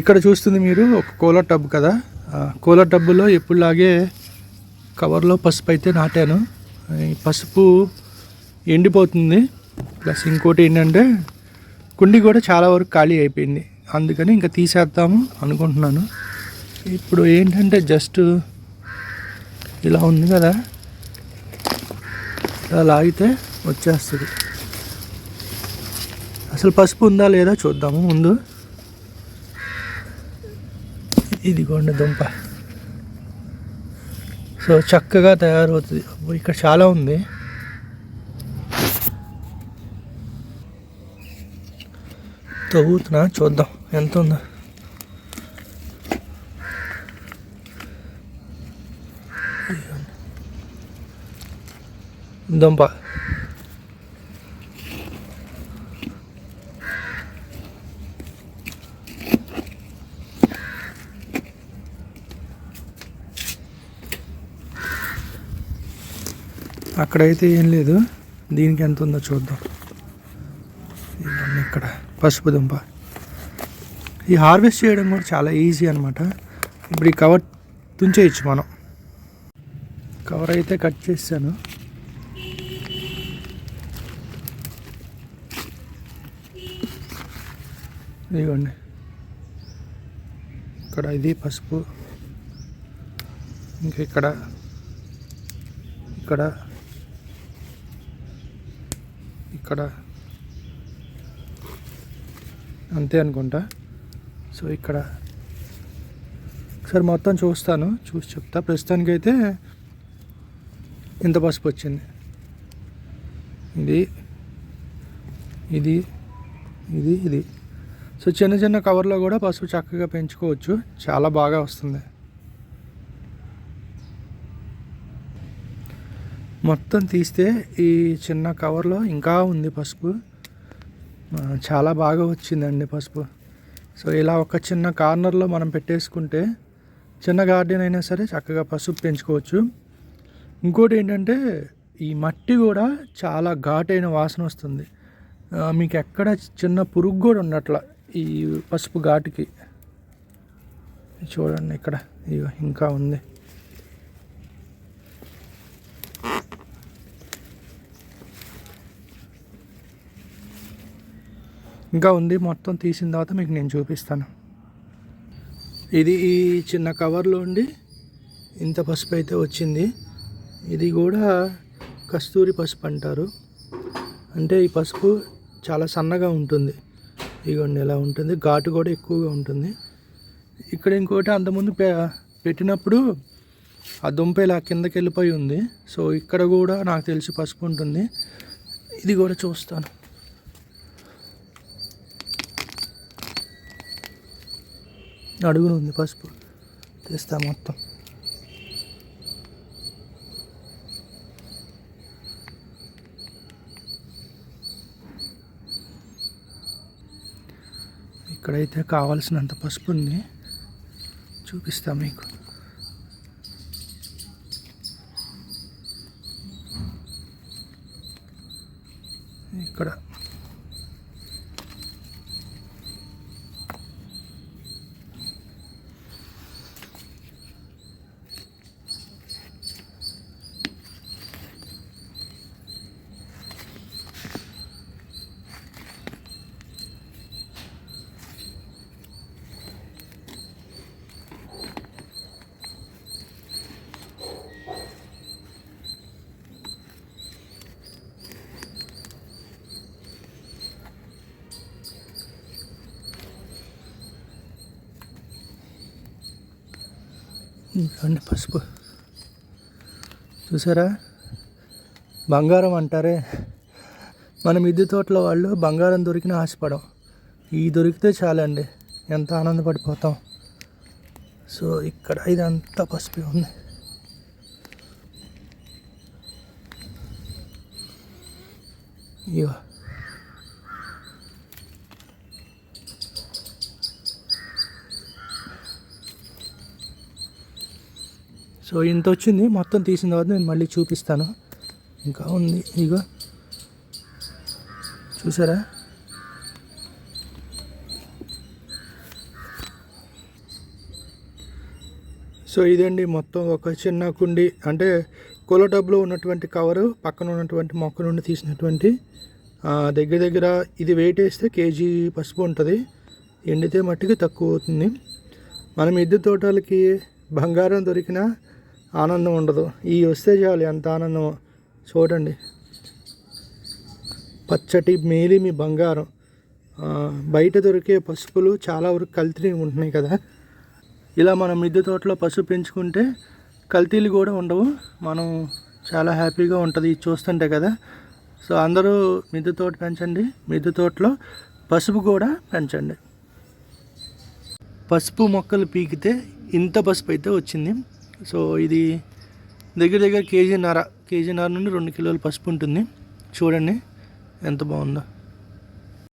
ఇక్కడ చూస్తుంది మీరు ఒక కూలర్ టబ్ కదా. కూలర్ టబ్బులో ఎప్పుడులాగే కవర్లో పసుపు అయితే నాటాను. పసుపు ఎండిపోతుంది. ప్లస్ ఇంకోటి ఏంటంటే కుండి కూడా చాలా వరకు ఖాళీ అయిపోయింది. అందుకని ఇంకా తీసేద్దాము అనుకుంటున్నాను. ఇప్పుడు ఏంటంటే జస్ట్ ఇలా ఉంది కదా. ఇలా లాగితే వచ్చేస్తుంది. అసలు పసుపు ఉందా లేదా చూద్దాము ముందు. ఇదిగోండి దుంప. సో చక్కగా తయారవుతుంది. ఇక్కడ చాలా ఉంది. తవ్వుతున్నా చూద్దాం ఎంత ఉందో. దుంప. అక్కడైతే ఏం లేదు. దీనికి ఎంత ఉందో చూద్దాం. ఇక్కడ. పసుపు దుంప. ఈ హార్వెస్ట్ చేయడం కూడా చాలా ఈజీ అనమాట ఇప్పుడు ఈ కవర్ తుంచేయచ్చు మనం. కవర్ అయితే కట్ చేశాను. ఇదిగోండి. ఇక్కడ ఇది పసుపు. ఇంకా ఇక్కడ. ఇక్కడ ఇక్కడ. అంతే అనుకుంటా. సో ఇక్కడ. ఒకసారి మొత్తం చూస్తాను చూసి చెప్తా. ప్రస్తుతానికైతే ఇంత పసుపు వచ్చింది. ఇది ఇది ఇది ఇది. సో చిన్న చిన్న కవర్లో కూడా పసుపు చక్కగా పెంచుకోవచ్చు. చాలా బాగా వస్తుంది. మొత్తం తీస్తే ఈ చిన్న కవర్లో ఇంకా ఉంది పసుపు. చాలా బాగా వచ్చిందండి పసుపు. సో ఇలా ఒక చిన్న కార్నర్లో మనం పెట్టేసుకుంటే చిన్న గార్డెన్ అయినా సరే చక్కగా పసుపు పెంచుకోవచ్చు. ఇంకోటి ఏంటంటే ఈ మట్టి కూడా చాలా ఘాటైన వాసన వస్తుంది. మీకు ఎక్కడ చిన్న పురుగు కూడా ఉన్నట్ల ఈ పసుపు ఘాటుకి. చూడండి ఇక్కడ ఇగో ఇంకా ఉంది. ఇంకా ఉంది. మొత్తం తీసిన తర్వాత మీకు నేను చూపిస్తాను. ఇది ఈ చిన్న కవర్లో ఉండి ఇంత పసుపు అయితే వచ్చింది. ఇది కూడా కస్తూరి పసుపు అంటారు. అంటే ఈ పసుపు చాలా సన్నగా ఉంటుంది. ఇదిగోండి ఎలా ఉంటుంది. ఘాటు కూడా ఎక్కువగా ఉంటుంది. ఇక్కడ ఇంకోటి అంతకుముందు పె పెట్టినప్పుడు ఆ దుంప ఇలా కిందకి వెళ్ళిపోయి ఉంది. సో ఇక్కడ కూడా నాకు తెలిసి పసుపు ఉంటుంది. ఇది కూడా చూస్తాను. అడుగున ఉంది పసుపు. తీస్తా మొత్తం. ఇక్కడైతే కావాల్సినంత పసుపు ఉంది. చూపిస్తా మీకు. ఇక్కడ ఇదిగోండి పసుపు. చూసారా? బంగారం అంటారే. మన మిద్దె తోటలో వాళ్ళు బంగారం దొరికిన ఆశపడం. ఈ దొరికితే చాలండి. ఎంత ఆనందపడిపోతాం. సో ఇక్కడ ఇదంతా పసుపు ఉంది. ఇగో. సో ఇంత వచ్చింది మొత్తం తీసిన తర్వాత నేను మళ్ళీ చూపిస్తాను. ఇంకా ఉంది. ఇగో. చూసారా? సో ఇదండి మొత్తం ఒక చిన్న కుండి. అంటే కుల టబ్లో ఉన్నటువంటి కవరు పక్కన ఉన్నటువంటి మొక్క నుండి తీసినటువంటి దగ్గర దగ్గర ఇది వెయిట్ వేస్తే కేజీ పసుపు ఉంటుంది. ఎండితే మట్టికి తక్కువ అవుతుంది. మనం ఇద్దరు తోటలకి బంగారం దొరికినా ఆనందం ఉండదు. ఈ వస్తే చాలు ఎంత ఆనందమో. చూడండి. పచ్చటి మేలి మీ బంగారం బయట దొరికే పసుపులు చాలా వరకు కల్తీ ఉంటున్నాయి కదా. ఇలా మనం మిద్దె తోటలో పసుపు పెంచుకుంటే కల్తీలు కూడా ఉండవు. మనం చాలా హ్యాపీగా ఉంటుంది ఇది చూస్తుంటే కదా. సో అందరూ మిద్దె తోట పెంచండి. మిద్దె తోటలో పసుపు కూడా పెంచండి. పసుపు మొక్కలు పీకితే ఇంత పసుపు అయితే వచ్చింది. సో ఇది దగ్గర దగ్గర కేజీన్నర కేజీన్నర నుండి రెండు కిలోల పసుపు ఉంటుంది. చూడండి ఎంత బాగుందో.